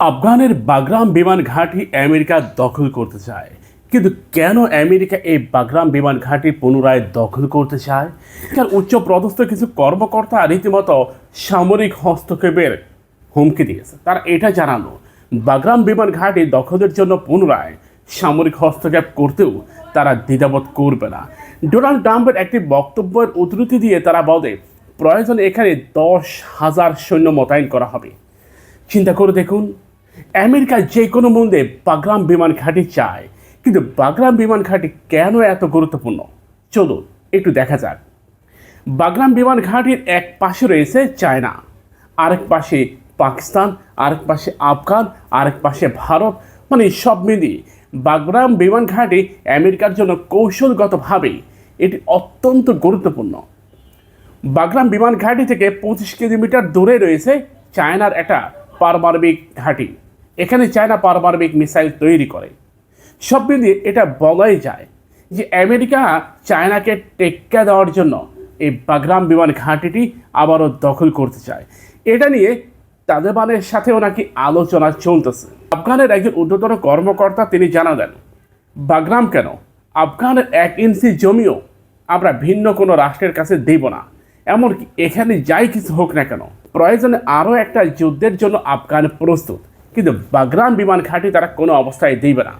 আফগানের Bagram বিমান ঘাঁটি America দখল করতে চায়। কিন্তু কেন আমেরিকা এই বাগরাম বিমান ঘাঁটি পুনরায় দখল করতে চায়? কারণ উচ্চ পদস্থ কিছু কর্মকর্তা রীতিমতো সামরিক হস্তক্ষেপের হুমকি দিয়েছে। তারা এটা জানানো বাগরাম বিমান ঘাঁটি দখলের জন্য পুনরায় সামরিক হস্তক্ষেপ করতেও তারা দ্বিধাবোধ করবে না। ডোনাল্ড ট্রাম্পের একটি বক্তব্যের উদ্ধৃতি দিয়ে তারা বলে, প্রয়োজনে এখানে দশ হাজার সৈন্য মোতায়েন করা হবে। চিন্তা করে দেখুন আমেরিকা যে কোনো মূল্যে বাগরাম বিমান ঘাঁটি চায়। কিন্তু বাগরাম বিমান ঘাঁটি কেন এত গুরুত্বপূর্ণ? চলুন একটু দেখা যাক। বাগরাম বিমান ঘাঁটির এক পাশে রয়েছে চায়না, আরেক পাশে পাকিস্তান, আরেক পাশে আফগান, আরেক পাশে ভারত। মানে সব মিলিয়ে বাগরাম বিমান ঘাঁটি আমেরিকার জন্য কৌশলগতভাবে এটি অত্যন্ত গুরুত্বপূর্ণ। বাগরাম বিমান ঘাঁটি থেকে পঁচিশ কিলোমিটার দূরে রয়েছে চায়নার একটা পারমাণবিক ঘাঁটি। এখানে চায়না পারমাণবিক মিসাইল তৈরি করে। সব মিলিয়ে এটা বলাই যায় যে আমেরিকা চায়নাকে টেক্কা দেওয়ার জন্য এই বাগরাম বিমান ঘাঁটিটি আবারও দখল করতে চায়। এটা নিয়ে তালেবানের সাথেও নাকি আলোচনা চলতেছে। আফগানের একজন ঊর্ধ্বতন কর্মকর্তা তিনি জানালেন, বাগরাম কেন? আফগানের এক ইঞ্চি জমিও আমরা ভিন্ন কোনো রাষ্ট্রের কাছে দেব না। এমনকি এখানে যাই কিছু হোক না কেন। প্রয়োজনে আরও একটা যুদ্ধের জন্য আফগান প্রস্তুত। কিন্তু বাগরাম বিমান ঘাঁটি তারা কোনো অবস্থায় দেবে না।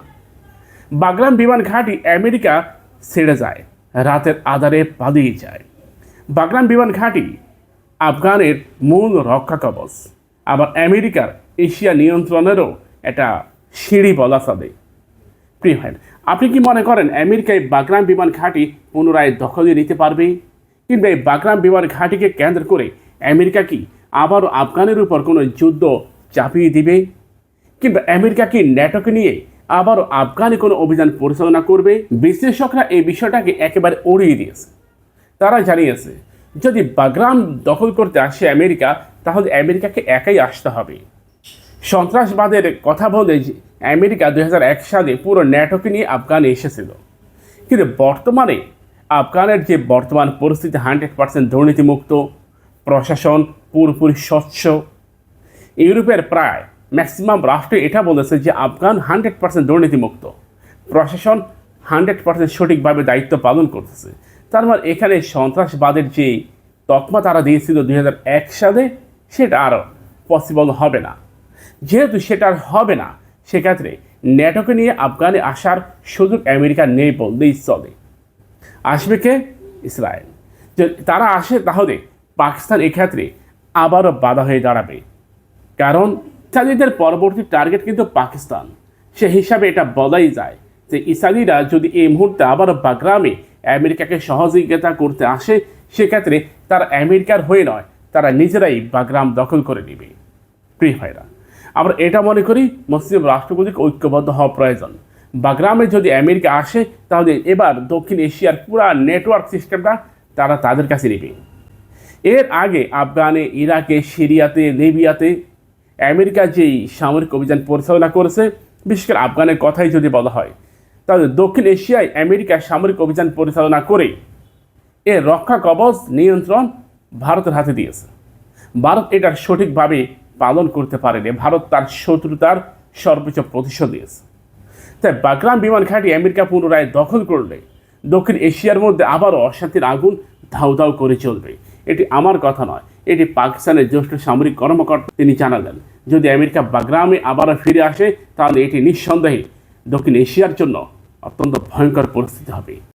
বাগরাম বিমান ঘাঁটি আমেরিকা ছেড়ে যায়, রাতের আধারে পালিয়ে যায়। বাগরাম বিমান ঘাঁটি আফগানের মূল রক্ষা কবচ। আবার আমেরিকার এশিয়া নিয়ন্ত্রণেরও একটা সিঁড়ি বলা চলে। প্রিয় ভাই আপনি কি মনে করেন আমেরিকায় বাগরাম বিমান ঘাঁটি পুনরায় দখলে নিতে পারবে? কিংবা এই বাগরাম বিমান ঘাঁটিকে কেন্দ্র করে আমেরিকা কি আবারও আফগানের উপর কোনো যুদ্ধ চাপিয়ে দিবে? কিংবা আমেরিকা কি ন্যাটোকে নিয়ে আবারও আফগানে কোনো অভিযান পরিচালনা করবে? বিশ্লেষকরা এই বিষয়টাকে একেবারে উড়িয়ে দিয়েছে। তারা জানিয়েছে, যদি বাগরাম দখল করতে আসে আমেরিকা, তাহলে আমেরিকাকে একাই আসতে হবে। সন্ত্রাসবাদের কথা বলে আমেরিকা দু হাজার এক সালে পুরো ন্যাটোকে নিয়ে আফগানে এসেছিল। কিন্তু বর্তমানে আফগানের যে বর্তমান পরিস্থিতি হান্ড্রেড পার্সেন্ট দুর্নীতিমুক্ত, প্রশাসন পুরোপুরি স্বচ্ছ। ইউরোপের প্রায় ম্যাক্সিমাম রাষ্ট্র এটা বলেছে যে আফগান হান্ড্রেড পার্সেন্ট দুর্নীতিমুক্ত। প্রশাসন হান্ড্রেড পার্সেন্ট সঠিকভাবে দায়িত্ব পালন করতেছে। তার মানে এখানে সন্ত্রাসবাদের যে তকমা তারা দিয়েছিল দু হাজার এক সালে, সেটা আর পসিবল হবে না। যেহেতু সেটা আর হবে না, সেক্ষেত্রে ন্যাটোকে নিয়ে আফগানে আসার সুযোগ আমেরিকা নেই বললেই চলে। আসবে কে? ইসরায়েল। তারা আসে তাহলে পাকিস্তান এক্ষেত্রে আবারও বাধা হয়ে দাঁড়াবে। কারণ ইসালিদের পরবর্তী টার্গেট কিন্তু পাকিস্তান। সে হিসাবে এটা বলাই যায় যে ইসালিরা যদি এই মুহূর্তে আবার বাগ্রামে আমেরিকাকে সহযোগিতা করতে আসে, সেক্ষেত্রে তারা আমেরিকার হয়ে নয়, তারা নিজেরাই বাগ্রাম দখল করে নেবে। প্রিয় ভাইরা, আমরা এটা মনে করি মুসলিম রাষ্ট্রগুলিকে ঐক্যবদ্ধ হওয়া প্রয়োজন। বাগ্রামে যদি আমেরিকা আসে, তাহলে এবার দক্ষিণ এশিয়ার পুরা নেটওয়ার্ক সিস্টেমটা তারা তাদের কাছে নেবে। এর আগে আফগানে, ইরাকে, সিরিয়াতে, লিবিয়াতে আমেরিকা যেই সামরিক অভিযান পরিচালনা করেছে, বিশেষ করে আফগানের কথাই যদি বলা হয়, তাহলে দক্ষিণ এশিয়ায় আমেরিকা সামরিক অভিযান পরিচালনা করে এর রক্ষা কবচ নিয়ন্ত্রণ ভারতের হাতে দিয়েছে। ভারত এটার সঠিকভাবে পালন করতে পারেনি। ভারত তার শত্রুতার সর্বোচ্চ প্রতিশোধ দিয়েছে তাই বাগরাম বিমান ঘাঁটি আমেরিকা পুনরায় দখল করলে দক্ষিণ এশিয়ার মধ্যে আবারও অশান্তির আগুন ধাউ ধাউ করে চলবে। এটি আমার কথা নয় এটি পাকিস্তানের জ্যেষ্ঠ সামরিক কর্মকর্তা তিনি জানালেন। যদি আমেরিকা বাগরামে আবারও ফিরে আসে, তাহলে এটি নিঃসন্দেহে দক্ষিণ এশিয়ার জন্য অত্যন্ত ভয়ঙ্কর পরিস্থিতি হবে।